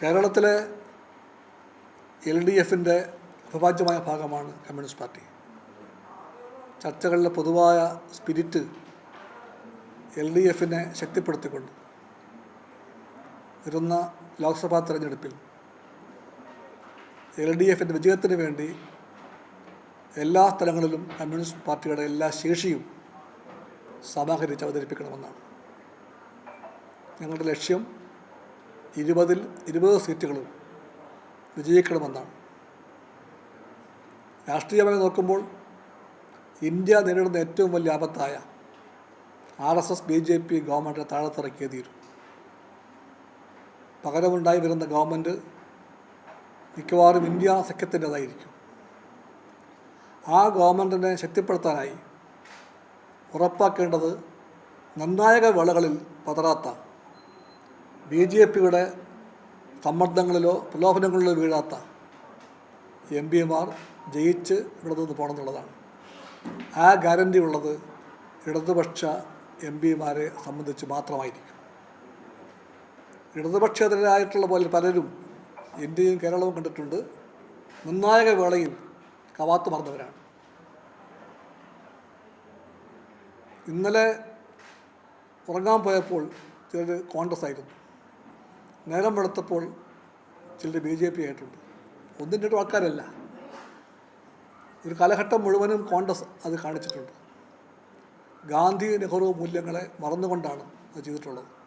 കേരളത്തിലെ L D എഫിന്റെ അവിഭാജ്യമായ ഭാഗമാണ് കമ്മ്യൂണിസ്റ്റ് പാർട്ടി. ചർച്ചകളിലെ പൊതുവായ സ്പിരിറ്റ് എൽ ഡി എഫിനെ ശക്തിപ്പെടുത്തിക്കൊണ്ട് വരുന്ന ലോക്സഭാ തെരഞ്ഞെടുപ്പിൽ എൽ ഡി എഫിന്റെ വിജയത്തിന് വേണ്ടി എല്ലാ സ്ഥലങ്ങളിലും കമ്മ്യൂണിസ്റ്റ് പാർട്ടിയുടെ എല്ലാ ശേഷിയും സമാഹരിച്ച് അവതരിപ്പിക്കണമെന്നാണ് ഞങ്ങളുടെ ലക്ഷ്യം. ഇരുപതിൽ ഇരുപത് സീറ്റുകളും വിജയിക്കണമെന്നാണ്. രാഷ്ട്രീയമായി നോക്കുമ്പോൾ ഇന്ത്യ നേരിടുന്ന ഏറ്റവും വലിയ ആപത്തായ R S S B J P government താഴത്തിറക്കിയേ തീരും. പകരമുണ്ടായി വരുന്ന ഗവൺമെന്റ് മിക്കവാറും ഇന്ത്യ സഖ്യത്തിന്റെതായിരിക്കും. ആ ഗവൺമെന്റിനെ ശക്തിപ്പെടുത്താനായി ഉറപ്പാക്കേണ്ടത് നിർണായക വേളകളിൽ പതറാത്ത ബി ജെ പിയുടെ സമ്മർദ്ദങ്ങളിലോ പ്രലോഭനങ്ങളിലോ വീഴാത്ത എം പിമാർ ജയിച്ച് ഇവിടെ നിന്ന് പോകണമെന്നുള്ളതാണ്. ആ ഗ്യാരന്റി ഉള്ളത് ഇടതുപക്ഷ എം പിമാരെ സംബന്ധിച്ച് മാത്രമായിരിക്കും. ഇടതുപക്ഷേതരായിട്ടുള്ള പോലെ പലരും ഇന്ത്യയും കേരളവും കണ്ടിട്ടുണ്ട്. നിർണായക വേളയിൽ കവാത്ത് മറന്നവരാണ്. ഇന്നലെ ഉറങ്ങാൻ പോയപ്പോൾ ചിലർ കോൺഗ്രസ് ആയിരുന്നു. നേരം വെളുത്തപ്പോൾ ചിലർ ബി ജെ പി ആയിട്ടുണ്ട്. ഒന്നും രണ്ടും ആൾക്കാരല്ല. ഒരു കാലഘട്ടം മുഴുവനും കോൺഗ്രസ് അത് കാണിച്ചിട്ടുണ്ട്. ഗാന്ധി നെഹ്റു മൂല്യങ്ങളെ മറന്നുകൊണ്ടാണ് അത് ചെയ്തിട്ടുള്ളത്.